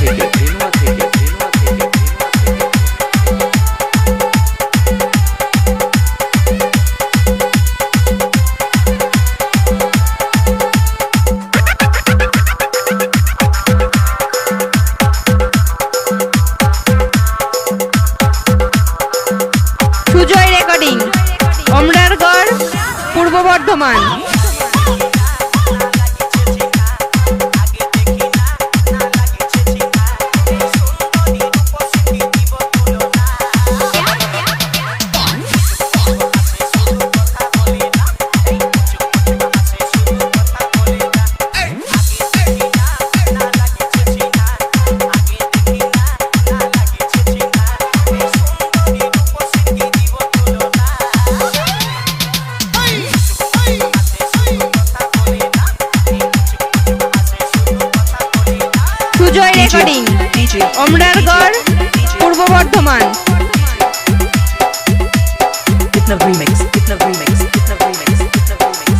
থেকে অমরারগড় পূর্ব Bardhaman remix, hypno remix, hypno remix, hypno remix, hypno remix.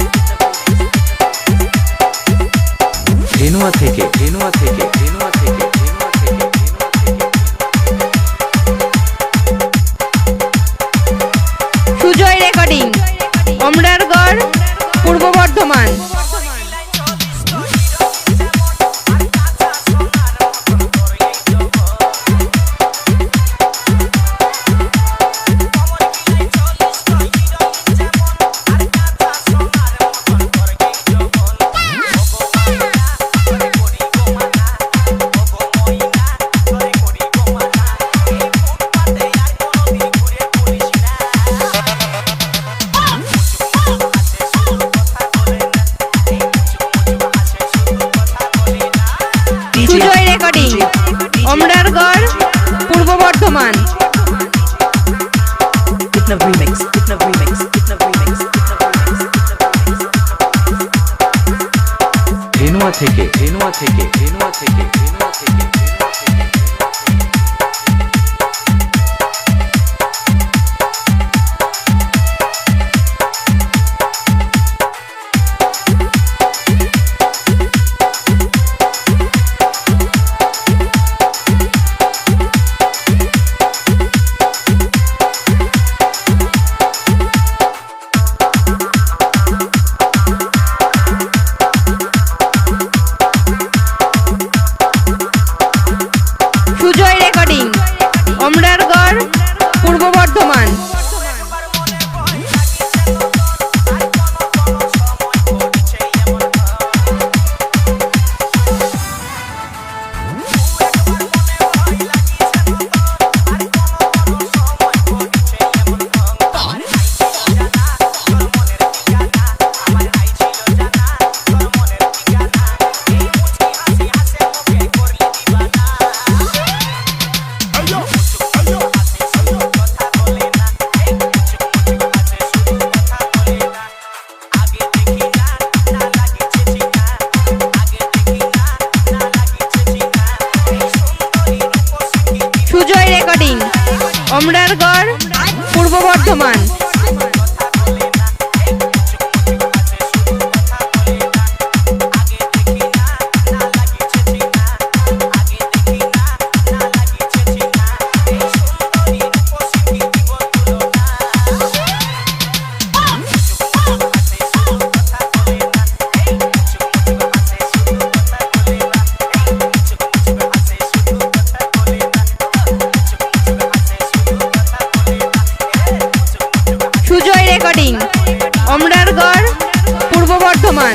রেনুয়া থেকে রেনুয়া থেকে রেনুয়া ধেনুয়া থেকে ধেনুয়া থেকে ধেনুয়া থেকে Dhenua Come on. Sujoy recording Amrargarh Purba Bardhaman